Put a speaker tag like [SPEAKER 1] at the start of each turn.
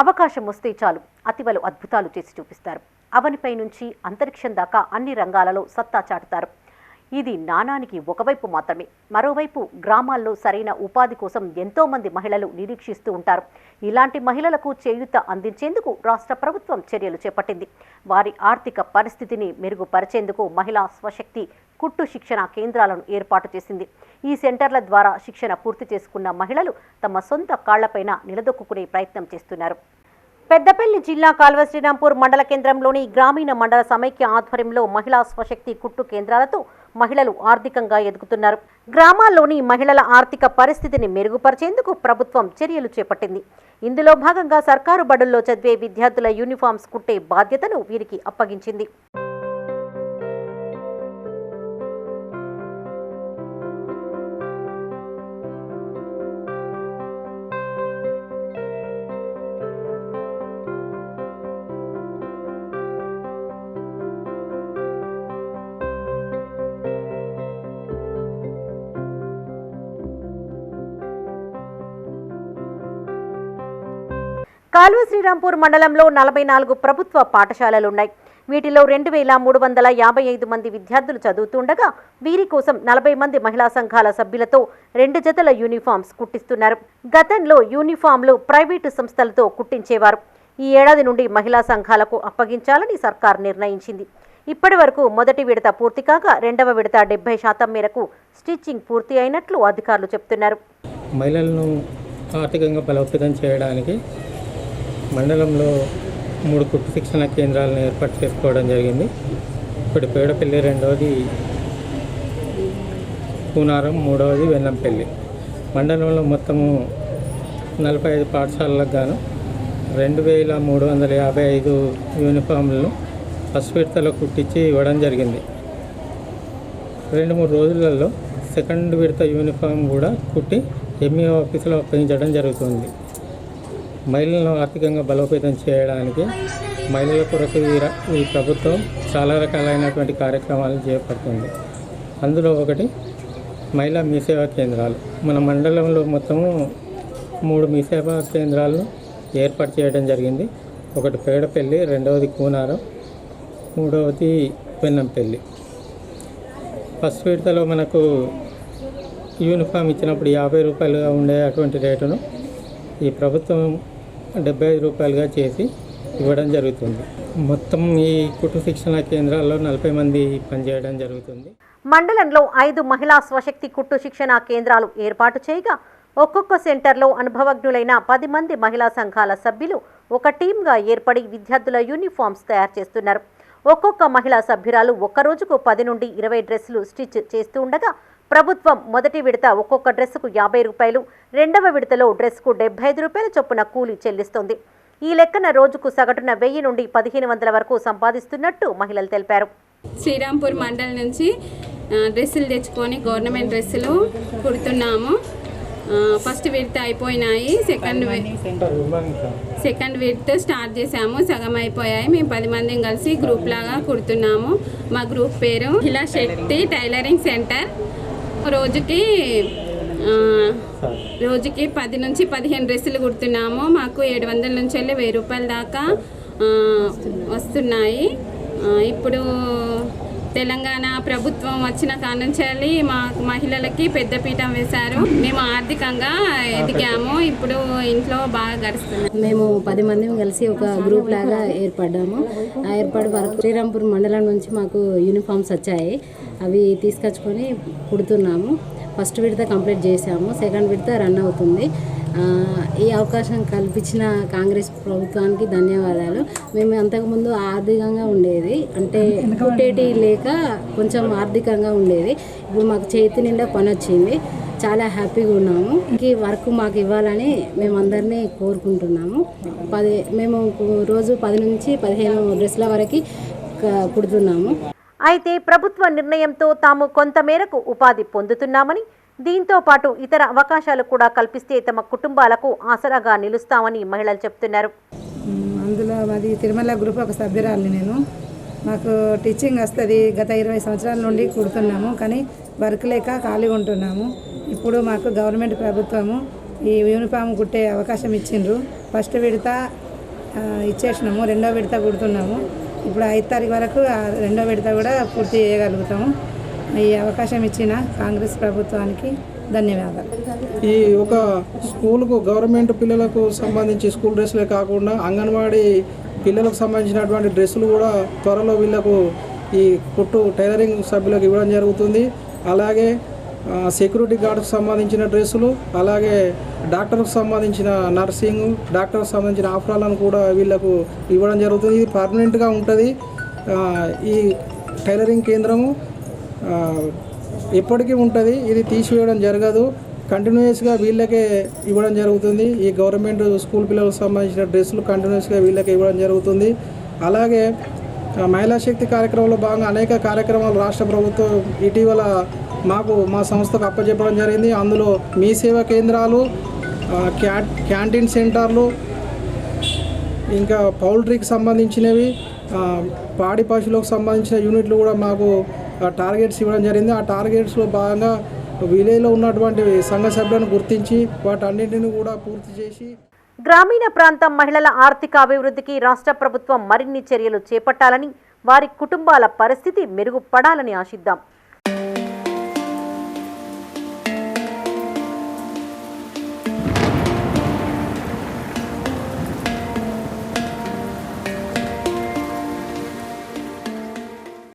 [SPEAKER 1] అవకాశం వస్తే చాలు. అతివలు అద్భుతాలు చేసి చూపిస్తారు. అవనిపై నుంచి అంతరిక్షం దాకా అన్ని రంగాలలో సత్తా చాటుతారు. ఇది నాణానికి ఒకవైపు మాత్రమే. మరోవైపు గ్రామాల్లో సరైన ఉపాధి కోసం ఎంతోమంది మహిళలు నిరీక్షిస్తూ ఉంటారు. ఇలాంటి మహిళలకు చేయూత అందించేందుకు రాష్ట్ర ప్రభుత్వం చర్యలు చేపట్టింది. వారి ఆర్థిక పరిస్థితిని మెరుగుపరిచేందుకు మహిళా స్వశక్తి కుట్టు శిక్షణ కేంద్రాలను ఏర్పాటు చేసింది. ఈ సెంటర్ల ద్వారా శిక్షణ పూర్తి చేసుకున్న మహిళలు తమ సొంత కాళ్ళపైన నిలదొక్కునే ప్రయత్నం చేస్తున్నారు. పెద్దపల్లి జిల్లా కాల్వ శ్రీరాంపూర్ మండల కేంద్రంలోని గ్రామీణ మండల సమైక్య ఆధ్వర్యంలో మహిళా స్వశక్తి కుట్టు కేంద్రాలతో మహిళలు ఆర్థికంగా ఎదుగుతున్నారు. గ్రామాల్లోని మహిళల ఆర్థిక పరిస్థితిని మెరుగుపరిచేందుకు ప్రభుత్వం చర్యలు చేపట్టింది. ఇందులో భాగంగా సర్కారు బడుల్లో చదివే విద్యార్థుల యూనిఫామ్స్ కుట్టే బాధ్యతను వీరికి అప్పగించింది. కాల్వ శ్రీరాంపూర్ మండలంలో నలభై నాలుగు ప్రభుత్వ పాఠశాలలున్నాయి. వీటిలో రెండు వేల మూడు వందల యాభై ఐదు మంది విద్యార్థులు చదువుతుండగా వీరి కోసం నలభై మంది మహిళా సంఘాల సభ్యులతో రెండు జతల యూనిఫామ్స్ కుట్టిస్తున్నారు. గతంలో యూనిఫామ్లు ప్రైవేటు సంస్థలతో కుట్టించేవారు. ఈ ఏడాది నుండి మహిళా సంఘాలకు అప్పగించాలని సర్కార్ నిర్ణయించింది. ఇప్పటి వరకు మొదటి విడత పూర్తి కాగా రెండవ విడత డెబ్బై శాతం మేరకు స్టిచ్చింగ్ పూర్తి అయినట్లు అధికారులు చెప్తున్నారు.
[SPEAKER 2] మహిళలను ఆర్థికంగా బలోపేతం చేయడానికి మండలంలో మూడు కుట్టు శిక్షణ కేంద్రాలను ఏర్పాటు చేసుకోవడం జరిగింది. ఇప్పుడు పేడపల్లి రెండవది కూనారం మూడవది వెన్నంపల్లి. మండలంలో మొత్తము నలభై ఐదు పాఠశాలలకు గాను రెండు వేల మూడు వందల యాభై ఐదు యూనిఫామ్లను ఫస్ట్ విడతలో కుట్టించి ఇవ్వడం జరిగింది. రెండు మూడు రోజులలో సెకండ్ విడత యూనిఫామ్ కూడా కుట్టి ఎంఈ ఆఫీసులో అప్పగించడం జరుగుతుంది. మహిళలను ఆర్థికంగా బలోపేతం చేయడానికి మహిళల కొరకు ఈ ఈ ప్రభుత్వం చాలా రకాలైనటువంటి కార్యక్రమాలు చేపడుతుంది. అందులో ఒకటి మహిళా మీసేవా కేంద్రాలు. మన మండలంలో మొత్తము మూడు మీసేవా కేంద్రాలను ఏర్పాటు చేయడం జరిగింది. ఒకటి పేడపల్లి రెండవది కూనారం మూడవది పెన్నంపల్లి ఫస్ట్ విడతలో మనకు యూనిఫామ్ ఇచ్చినప్పుడు యాభై రూపాయలుగా ఉండే అటువంటి రేటును ఈ ప్రభుత్వం డెబ్బై ఐదు రూపాయలుగా చేసి ఇవ్వడం జరుగుతుంది. మొత్తం ఈ కుటుంబ శిక్షణ కేంద్రాల్లో నలభై మంది పనిచేయడం జరుగుతుంది.
[SPEAKER 1] మండలంలో ఐదు మహిళా స్వశక్తి కుట్టు శిక్షణ కేంద్రాలు ఏర్పాటు చేయగా ఒక్కొక్క సెంటర్లో అనుభవజ్ఞులైన పది మంది మహిళా సంఘాల సభ్యులు ఒక టీంగా ఏర్పడి విద్యార్థుల యూనిఫామ్స్ తయారు చేస్తున్నారు. ఒక్కొక్క మహిళా సభ్యురాలు ఒక్క రోజుకు పది నుండి ఇరవై డ్రెస్సులు స్టిచ్ చేస్తూ ఉండగా ప్రభుత్వం మొదటి విడత ఒక్కొక్క డ్రెస్సుకు యాభై రూపాయలు రెండవ విడతలో డ్రెస్కు డెబ్బై ఐదు రూపాయల చొప్పున కూలీ చెల్లిస్తోంది. ఈ లెక్కన రోజుకు సగటున వెయ్యి నుండి పదిహేను వందల వరకు సంపాదిస్తున్నట్టు మహిళలు తెలిపారు.
[SPEAKER 3] శ్రీరాంపూర్ మండల్ నుంచి డ్రెస్సులు తెచ్చుకొని గవర్నమెంట్ డ్రెస్సులు కుడుతున్నాము. ఫస్ట్ విడత అయిపోయినాయి సెకండ్ వి- సెకండ్ విడత స్టార్ట్ చేసాము సగం అయిపోయాయి. మేము పది మందిని కలిసి గ్రూప్ లాగా కుడుతున్నాము. మా గ్రూప్ పేరు ఇలా శెట్టి టైలరింగ్ సెంటర్. రోజుకి రోజుకి పది నుంచి పదిహేను డ్రెస్సులు కుడుతున్నాము. మాకు ఏడు వందల నుంచి వెళ్ళి వెయ్యి రూపాయల దాకా వస్తున్నాయి. ఇప్పుడు తెలంగాణ ప్రభుత్వం వచ్చిన కానుంచాలి మా మహిళలకి పెద్దపీఠం వేశారు. మేము ఆర్థికంగా ఎదిగాము. ఇప్పుడు ఇంట్లో బాగా గడుస్తుంది.
[SPEAKER 4] మేము పది మంది కలిసి ఒక గ్రూప్ లాగా ఏర్పడ్డాము. ఆ ఏర్పాటు వరకు శ్రీరాంపూర్ మండలం నుంచి మాకు యూనిఫామ్స్ వచ్చాయి. అవి తీసుకొచ్చుకొని కుడుతున్నాము. ఫస్ట్ విడత కంప్లీట్ చేసాము సెకండ్ విడత రన్ అవుతుంది. ఈ అవకాశం కల్పించిన కాంగ్రెస్ ప్రభుత్వానికి ధన్యవాదాలు. మేము అంతకుముందు ఆర్థికంగా ఉండేది అంటే కుట్టేటి లేక కొంచెం ఆర్థికంగా ఉండేది. ఇప్పుడు మాకు చేతి నిండా పని వచ్చింది. చాలా హ్యాపీగా ఉన్నాము. ఈ వర్క్ మాకు ఇవ్వాలని మేము అందరినీ కోరుకుంటున్నాము. పది మేము రోజు పది నుంచి పదిహేను డ్రెస్ల వరకు కుడుతున్నాము.
[SPEAKER 1] అయితే ప్రభుత్వ నిర్ణయంతో తాము కొంతమేరకు ఉపాధి పొందుతున్నామని దీంతో పాటు ఇతర అవకాశాలు కూడా కల్పిస్తే తమ కుటుంబాలకు ఆసరాగా నిలుస్తామని మహిళలు చెప్తున్నారు.
[SPEAKER 5] అందులో మాది తిరుమల గ్రూప్ ఒక సభ్యురాలి నేను. మాకు టీచింగ్ వస్తుంది గత ఇరవై సంవత్సరాల నుండి కుడుతున్నాము కానీ వర్క్ లేక ఖాళీగా ఉంటున్నాము. ఇప్పుడు మాకు గవర్నమెంట్ ప్రభుత్వము ఈ యూనిఫామ్ కుట్టే అవకాశం ఇచ్చిండ్రు. ఫస్ట్ విడత ఇచ్చేసినాము రెండో విడత కుడుతున్నాము. ఇప్పుడు ఐదు తారీఖు వరకు రెండో విడత కూడా పూర్తి చేయగలుగుతాము. ఈ అవకాశం ఇచ్చిన కాంగ్రెస్ ప్రభుత్వానికి ధన్యవాదాలు.
[SPEAKER 6] ఈ ఒక స్కూల్కు గవర్నమెంట్ పిల్లలకు సంబంధించి స్కూల్ డ్రెస్సులే కాకుండా అంగన్వాడీ పిల్లలకు సంబంధించినటువంటి డ్రెస్సులు కూడా త్వరలో వీళ్ళకు ఈ కుట్టు టైలరింగ్ సభ్యులకు ఇవ్వడం జరుగుతుంది. అలాగే సెక్యూరిటీ గార్డుకు సంబంధించిన డ్రెస్సులు అలాగే డాక్టర్కు సంబంధించిన నర్సింగ్ డాక్టర్కి సంబంధించిన ఆఫరాలను కూడా వీళ్ళకు ఇవ్వడం జరుగుతుంది. ఇది పర్మనెంట్గా ఉంటుంది. ఈ టైలరింగ్ కేంద్రము ఎప్పటికీ ఉంటుంది. ఇది తీసివేయడం జరగదు. కంటిన్యూస్గా వీళ్ళకే ఇవ్వడం జరుగుతుంది. ఈ గవర్నమెంట్ స్కూల్ పిల్లలకు సంబంధించిన డ్రెస్సులు కంటిన్యూస్గా వీళ్ళకే ఇవ్వడం జరుగుతుంది. అలాగే మహిళా శక్తి కార్యక్రమంలో భాగంగా అనేక కార్యక్రమాలు రాష్ట్ర ప్రభుత్వం ఇటీవల మాకు మా సంస్థకు అప్పచెప్పడం జరిగింది. అందులో మీ సేవా కేంద్రాలు క్యా క్యాంటీన్ సెంటర్లు ఇంకా పౌల్ట్రీకి సంబంధించినవి పాడి పశువులకు సంబంధించిన యూనిట్లు కూడా మాకు టార్గెట్స్ ఇవ్వడం జరిగింది. ఆ టార్గెట్స్లో భాగంగా విలేజ్లో ఉన్నటువంటి సంఘ సభ్యులను గుర్తించి వాటన్నింటిని కూడా పూర్తి చేసి
[SPEAKER 1] గ్రామీణ ప్రాంతం మహిళల ఆర్థిక అభివృద్ధికి రాష్ట్ర ప్రభుత్వం మరిన్ని చర్యలు చేపట్టాలని వారి కుటుంబాల పరిస్థితి మెరుగుపడాలని ఆశిద్దాం.